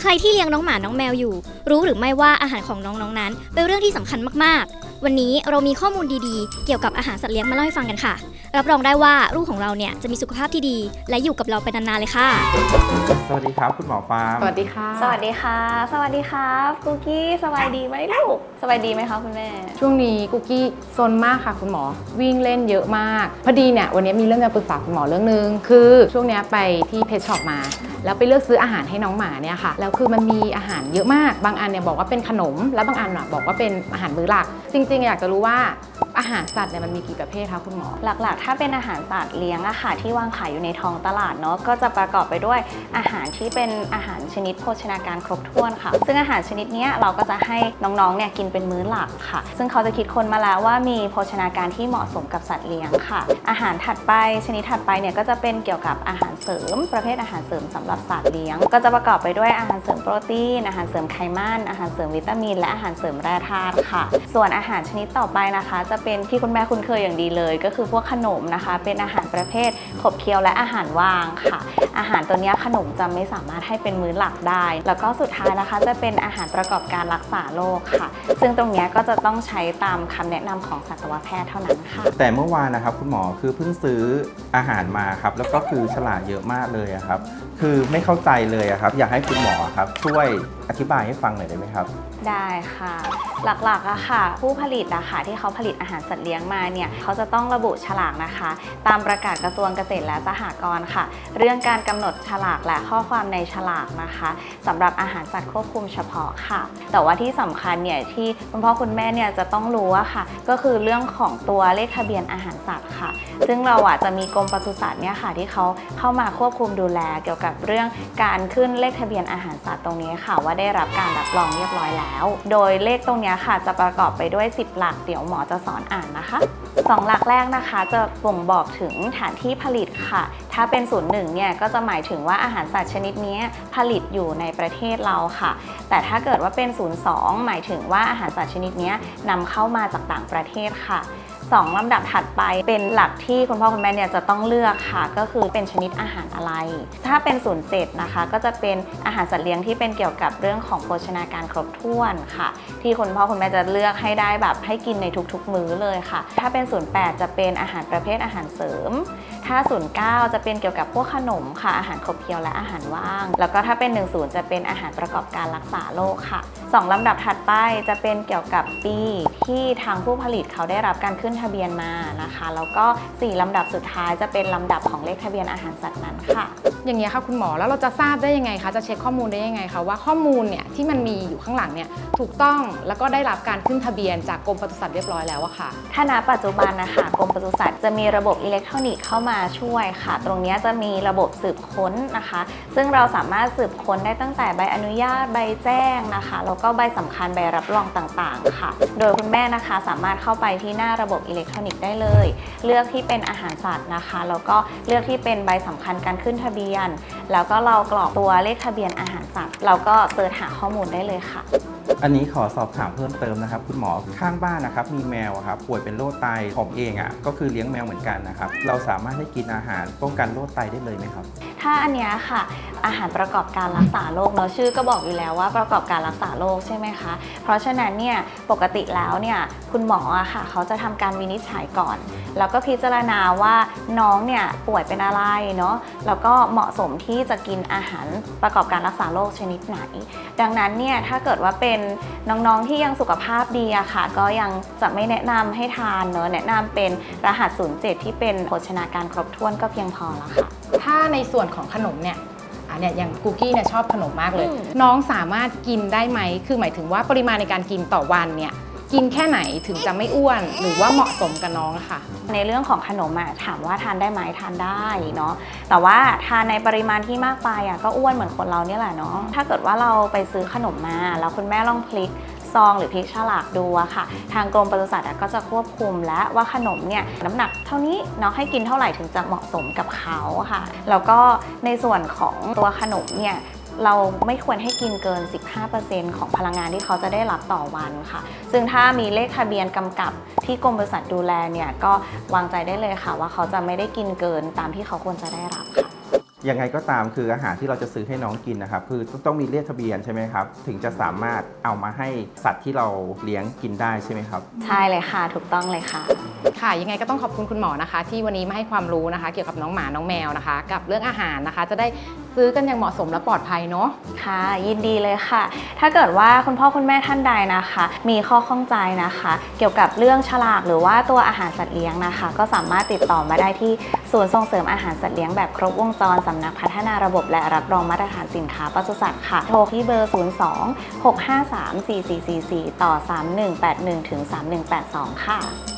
ใครที่เลี้ยงน้องหมาน้องแมวอยู่ รู้หรือไม่ว่าอาหารของน้องๆนั้น เป็นเรื่องที่สำคัญมากๆ วันนี้เรามีข้อมูลดีๆ เกี่ยวกับอาหารสัตว์เลี้ยงมาเล่าให้ฟังกันค่ะ รับรองได้ว่าลูกของเราเนี่ยจะมีสุขภาพที่ดี และอยู่กับเราไปนานๆเลยค่ะ สวัสดีครับ คุณหมอฟาร์มสวัสดีค่ะ สวัสดีค่ะ สวัสดีครับกุ๊กกี้สบายดีไหมลูก สบายดีไหมคะคุณแม่ ช่วงนี้กุ๊กกี้ซนมากค่ะคุณหมอ วิ่งเล่นเยอะมาก พอดีเนี่ยวันนี้มีเรื่องจะปรึกษาคุณหมอเรื่องนึง คือช่วงเนี้ยไปที่เพชช็อปมา แล้วไปเลือกซื้ออาหารให้น้องหมาเนี่ยค่ะแล้วคือมันมีอาหารเยอะมากบางอันเนี่ยบอกว่าเป็นขนม แล้วบางอันบอกว่าเป็นอาหารมื้อหลัก จริง ๆ อยากจะรู้ว่า อาหารสัตว์เนี่ยมันมีกี่ประเภทคะคุณหมอ หลักๆ ถ้าเป็นอาหารสัตว์เลี้ยงอะค่ะที่วางขายอยู่ในท้องตลาดเนาะก็จะประกอบไปด้วยอาหารที่เป็นอาหารชนิดโภชนาการครบถ้วนค่ะ ซึ่งอาหารชนิดนี้เราก็จะให้น้องๆเนี่ยกินเป็นมื้อหลักค่ะ ซึ่งเขาจะคิดคนมาแล้วว่ามีโภชนาการที่เหมาะสมกับสัตว์เลี้ยงค่ะ อาหารถัดไปชนิดถัดไปเนี่ยก็จะเป็นเกี่ยวกับอาหารเสริม ประเภทอาหารเสริมสำหรับสัตว์เลี้ยง ก็จะประกอบไปด้วยอาหารเสริมโปรตีนอาหารเสริมไขมันอาหารเสริมวิตามิน และอาหารเสริมแร่ธาตุค่ะ ส่วนอาหารชนิดต่อไปนะคะจะเป็นที่คุณแม่คุ้นเคยอย่างดีเลย ก็คือพวกขนมนะคะ เป็นอาหารประเภทขบเคี้ยวและอาหารว่างค่ะ อาหารตัวนี้ขนมจะไม่สามารถให้เป็นมื้อหลักได้ แล้วก็สุดท้ายนะคะ จะเป็นอาหารประกอบการรักษาโรคค่ะ ซึ่งตรงนี้ก็จะต้องใช้ตามคำแนะนำของสัตวแพทย์เท่านั้นค่ะ แต่เมื่อวานนะครับ คุณหมอคือเพิ่งซื้ออาหารมาครับ แล้วก็คือฉลากเยอะมากเลยครับ คือไม่เข้าใจเลยครับ อยากให้คุณหมอครับช่วยอธิบายให้ฟังหน่อยได้ไหมครับ ได้ค่ะ หลักๆอะค่ะ ผู้ผลิตอะค่ะที่เขาผลิตอาหารสัตว์เลี้ยงมาเนี่ยเขาจะต้องระบุฉลากนะคะ ตามประกาศกระทรวงเกษตรและสหกรณ์ค่ะ เรื่องการกำหนดฉลากและข้อความในฉลากนะคะสำหรับอาหารสัตว์ควบคุมเฉพาะค่ะ แต่ว่าที่สำคัญเนี่ยที่คุณพ่อคุณแม่เนี่ยจะต้องรู้อะค่ะ ก็คือเรื่องของตัวเลขทะเบียนอาหารสัตว์ค่ะ ซึ่งเราอะจะมีกรมปศุสัตว์เนี่ยค่ะที่เขาเข้ามาควบคุมดูแลเกี่ยวกับเรื่องการขึ้นเลขทะเบียนอาหารสัตว์ตรงนี้ค่ะว่าได้รับการรับรองเรียบร้อยแล้ว โดยเลขตรงนี้ค่ะจะประกอบไปด้วย 10 หลักเดี๋ยวหมอจะสอนอ่านนะคะสองหลักแรกนะคะจะบ่งบอกถึงฐานที่ผลิตค่ะ ถ้าเป็นศูนย์หนึ่งเนี่ยก็จะหมายถึงว่าอาหารสัตว์ชนิดนี้ผลิตอยู่ในประเทศเราค่ะ แต่ถ้าเกิดว่าเป็นศูนย์สองหมายถึงว่าอาหารสัตว์ชนิดนี้นำเข้ามาจากต่างประเทศค่ะ สองลำดับถัดไปเป็นหลักที่คุณพ่อคุณแม่เนี่ยจะต้องเลือกค่ะ ก็คือเป็นชนิดอาหารอะไร ถ้าเป็นศูนย์เจ็ดนะคะ ก็จะเป็นอาหารสัตว์เลี้ยงที่เป็นเกี่ยวกับเรื่องของโภชนาการครบถ้วนค่ะ ที่คุณพ่อคุณแม่จะเลือกให้ได้แบบให้กินในทุกๆ มื้อเลยค่ะ ถ้าเป็นศูนย์แปดจะเป็นอาหารประเภทอาหารเสริม ถ้า 09 จะเป็นเกี่ยวกับพวกขนมค่ะ อาหารขบเคี้ยวและอาหารว่าง แล้วก็ถ้าเป็น 10 จะเป็นอาหารประกอบการรักษาโรคค่ะ 2 ลำดับถัดไปจะเป็นเกี่ยวกับปีที่ทางผู้ผลิตเขาได้รับการขึ้นทะเบียนมานะคะ แล้วก็ 4 ลำดับสุดท้ายจะเป็นลำดับของเลขทะเบียนอาหารสัตว์นั้นค่ะ อย่างเงี้ยค่ะคุณหมอแล้วเราจะทราบได้ยังไงคะจะเช็คข้อมูลได้ยังไงคะว่าข้อมูลเนี่ยที่มันมีอยู่ข้างหลังเนี่ยถูกต้องแล้วก็ได้รับการขึ้นทะเบียนจากกรมปศุสัตว์เรียบร้อยแล้วอะค่ะ ถ้าณปัจจุบันนะคะกรมปศุสัตว์จะมีระบบอิเล็กทรอนิกส์เข้ามาช่วยค่ะ ตรงนี้จะมีระบบสืบค้นนะคะ ซึ่งเราสามารถสืบค้นได้ตั้งแต่ใบอนุญาตใบแจ้งนะคะแล้วก็ใบสำคัญใบรับรองต่างๆ ค่ะ โดยคุณแม่นะคะสามารถเข้าไปที่หน้าระบบอิเล็กทรอนิกส์ได้เลย เลือกที่เป็นอาหารสัตว์นะคะแล้วก็เลือกที่เป็นใบสำคัญการขึ้นทะเบียนแล้วก็เรากรอกตัวเลขทะเบียนอาหารสัตว์เราก็เสิร์ชหาข้อมูลได้เลยค่ะ อันนี้ขอสอบถามเพิ่มเติมนะครับ คุณหมอข้างบ้านนะครับมีแมวอะครับป่วยเป็นโรคไตผมเองอะก็คือเลี้ยงแมวเหมือนกันนะครับเราสามารถให้กินอาหารป้องกันโรคไตได้เลยไหมครับ ถ้าอันเนี้ยค่ะ อาหารประกอบการรักษาโรคเนาะชื่อก็บอกอยู่แล้วว่าประกอบการรักษาโรคใช่ไหมคะ เพราะฉะนั้นเนี่ยปกติแล้วเนี่ยคุณหมออะค่ะเขาจะทำการวินิจฉัยก่อน แล้วก็พิจารณาว่าน้องเนี่ยป่วยเป็นอะไรเนาะแล้วก็เหมาะสมที่จะกินอาหารประกอบการรักษาโรคชนิดไหน ดังนั้นเนี่ยถ้าเกิดว่าเป็นน้องๆที่ยังสุขภาพดีอะค่ะ ก็ยังจะไม่แนะนำให้ทานเนอะแนะนำเป็นรหัส07ที่เป็นโภชนาการครบถ้วนก็เพียงพอแล้วค่ะถ้าในส่วนของขนมเนี่ย เนี่ยอย่างกุกกี้เนี่ยชอบขนมมากเลยอืมน้องสามารถกินได้ไหม คือหมายถึงว่าปริมาณในการกินต่อวันเนี่ยกินแค่ไหนถึงจะไม่อ้วนหรือว่าเหมาะสมกับน้องอะค่ะ ในเรื่องของขนมอะถามว่าทานได้ไหมทานได้เนาะแต่ว่าทานในปริมาณที่มากไปอะก็อ้วนเหมือนคนเราเนี่ยแหละเนาะถ้าเกิดว่าเราไปซื้อขนมมาแล้วคุณแม่ลองพลิก ซองหรือพลิกฉลากดูอะค่ะ ทางกรมปศุสัตว์อะก็จะควบคุมและว่าขนมเนี่ยน้ำหนักเท่านี้เนาะให้กินเท่าไหร่ถึงจะเหมาะสมกับเขาค่ะ แล้วก็ในส่วนของตัวขนมเนี่ยเราไม่ควรให้กินเกิน 15%ของพลังงานที่เขาจะได้รับต่อวันค่ะ ซึ่งถ้ามีเลขทะเบียนกำกับที่กรมบริษัทดูแลเนี่ยก็วางใจได้เลยค่ะ ว่าเขาจะไม่ได้กินเกินตามที่เขาควรจะได้รับค่ะ ยังไงก็ตามคืออาหารที่เราจะซื้อให้น้องกินนะครับ คือต้องมีเลขทะเบียนใช่ไหมครับ ถึงจะสามารถเอามาให้สัตว์ที่เราเลี้ยงกินได้ใช่ไหมครับ ใช่เลยค่ะ ถูกต้องเลยค่ะ ค่ะ ยังไงก็ต้องขอบคุณคุณหมอนะคะ ที่วันนี้มาให้ความรู้นะคะ เกี่ยวกับน้องหมาน้องแมวนะคะ กับเรื่องอาหารนะคะ จะได้ ซื้อกันอย่างเหมาะสมและปลอดภัยเนาะ ค่ะ ยินดีเลยค่ะ ถ้าเกิดว่าคุณพ่อคุณแม่ท่านใดนะคะ มีข้อข้องใจนะคะ เกี่ยวกับเรื่องฉลากหรือว่าตัวอาหารสัตว์เลี้ยงนะคะ ก็สามารถติดต่อมาได้ที่ศูนย์ส่งเสริมอาหารสัตว์เลี้ยงแบบครบวงจรสำนักพัฒนาระบบและรับรองมาตรฐานสินค้าปศุสัตว์ค่ะ โทรที่เบอร์ 02 653 4444 ต่อ 3181ถึง3182 ค่ะ